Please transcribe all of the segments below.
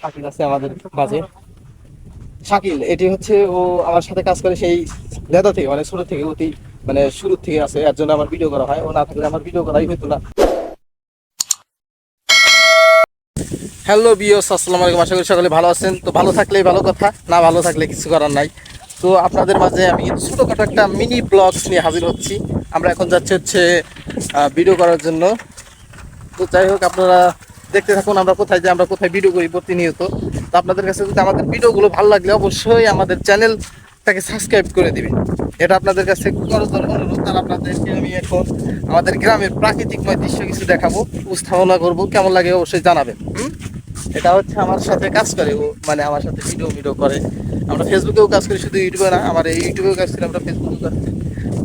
শাকিল আছে আমাদের মাঝে শাকিল, এটি হচ্ছে ও আমার সাথে কাজ করে সেই লেদা থেকে মানে ছোট থেকে, অতি মানে শুরু থেকে আছে। এর জন্য আমার ভিডিও করা হয়। ও না থাকলে আমার ভিডিও করাই হতো না। হ্যালো বিয়স আসসালামু আলাইকুম। আশা করি সকলে ভালো আছেন। তো ভালো থাকলেই ভালো কথা, না ভালো থাকলে কিছু করার নাই। তো আপনাদের মাঝে আমি কিন্তু ছোটোখাটো একটা মিনি ব্লগস নিয়ে হাজির হচ্ছি। আমরা এখন যাচ্ছি হচ্ছে ভিডিও করার জন্য। তো যাই হোক, আপনারা দেখতে থাকুন আমরা কোথায় যাই আমরা কোথায় ভিডিও করি প্রতিনিয়ত। তো আপনাদের কাছে যদি আমাদের ভিডিওগুলো ভালো লাগলে অবশ্যই আমাদের চ্যানেলটাকে সাবস্ক্রাইব করে দিবেন। এটা আপনাদের কাছে করজোর অনুরোধ, আর আপনাদেরকে আমি এখন আমাদের গ্রামের প্রাকৃতিকময় দৃশ্য কিছু দেখাবো, উপস্থাপনা করব। কেমন লাগে অবশ্যই জানাবেন? এটা হচ্ছে আমার সাথে কাজ করে ও মানে আমার সাথে ভিডিও ভিডিও করে। আমরা ফেসবুকেও কাজ করি, শুধু ইউটিউবে না, আমার ইউটিউবেও কাজ করি, আমরা ফেসবুকেও কাজ করি।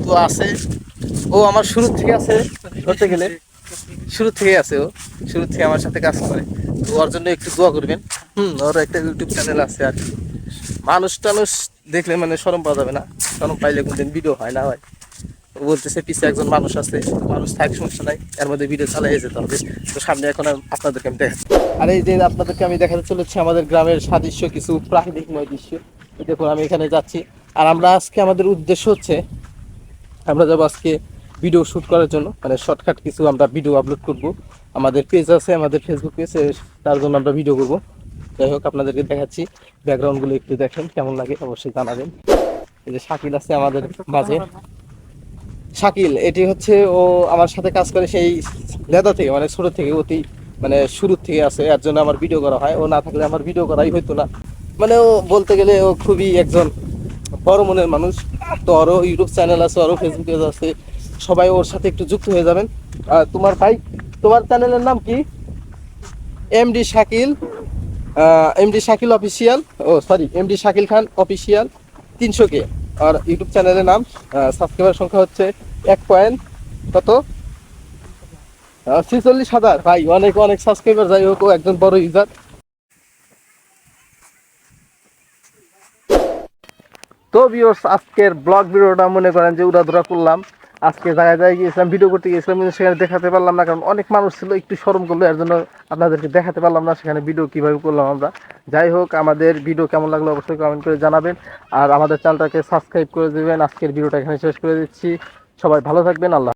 তো আছে, ও আমার শুরু থেকে আছে, ধরতে গেলে শুরু থেকে আছে ও। শুরু থেকে আমার সাথে কাজ করে। তো ওর জন্য একটু দোয়া করবেন। হুম, ওর একটা ইউটিউব চ্যানেল আছে আর কি। মানুষ টানুষ দেখলে মানে শরম পাওয়া যাবে না। শরম পাইলে কোনদিন ভিডিও হয় না হয়। বলতেছে, পিছে একজন মানুষ আছে, মানুষ থাক, সমস্যা নাই। এর মধ্যে ভিডিও চালাই যেতে হবে। তো সামনে এখন আপনাদেরকে আমি দেখাচ্ছি আর এই যে আপনাদেরকে আমি দেখাতে চলেছি, আমাদের গ্রামের সাদৃশ্য কিছু প্রাকৃতিকময় দৃশ্য দেখুন, আমি এখানে যাচ্ছি। আর আমরা আজকে আমাদের উদ্দেশ্য হচ্ছে, আমরা যাব আজকে ভিডিও শ্যুট করার জন্য। মানে শর্টকাট কিছু আমরা ভিডিও আপলোড করব। আমাদের পেজ আছে, আমাদের ফেসবুক পেজ তার জন্য আমরা ভিডিও করব। যাই হোক, আপনাদেরকে দেখাচ্ছি। ব্যাকগ্রাউন্ডগুলো একটু দেখেন, কেমন লাগে অবশ্যই জানাবেন। এই যে শাকিল আছে আমাদের মাঝে। শাকিল, এটি হচ্ছে ও আমার সাথে কাজ করে সেই লেদা থেকে মানে ছোট থেকে, অতি মানে শুরু থেকে আছে। এর জন্য আমার ভিডিও করা হয়। ও না থাকলে আমার ভিডিও করাই হতো না। মানে ও বলতে গেলে ও খুবই একজন বড় মনের মানুষ। তো আরও ইউটিউব চ্যানেল আছে আরও ফেসবুক আছে। সবাই ওর সাথে একটু যুক্ত হয়ে যাবেন। আর তোমার ভাই? তোমার চ্যানেলের নাম কি? MD Shakil MD Shakil official oh sorry MD Shakil Khan official তিনশো কে। আর ইউটিউব চ্যানেলের নাম সাবস্ক্রাইবার সংখ্যা হচ্ছে এক পয়েন্ট কত? ছিচল্লিশ হাজার। ভাই, অনেক অনেক সাবস্ক্রাইবার যাই হোক একজন বড় ইউজার তো ভিউয়ার্স আজকের ব্লগ ভিডিওটা মনে করেন যে উড়াধুরা করলাম। আজকে জায়গায় জায়গায় গিয়েছিলাম ভিডিও করতে গিয়েছিলাম, কিন্তু সেখানে দেখাতে পারলাম না, কারণ অনেক মানুষ ছিল, একটু সরম করল, এর জন্য আপনাদেরকে দেখাতে পারলাম না, সেখানে ভিডিও কীভাবে করলাম আমরা। যাই হোক, আমাদের ভিডিও কেমন লাগল অবশ্যই কমেন্ট করে জানাবেন, আর আমাদের চ্যানেলটাকে সাবস্ক্রাইব করে দেবেন। আজকের ভিডিওটা এখানে শেষ করে দিচ্ছি। সবাই ভালো থাকবেন, আল্লাহ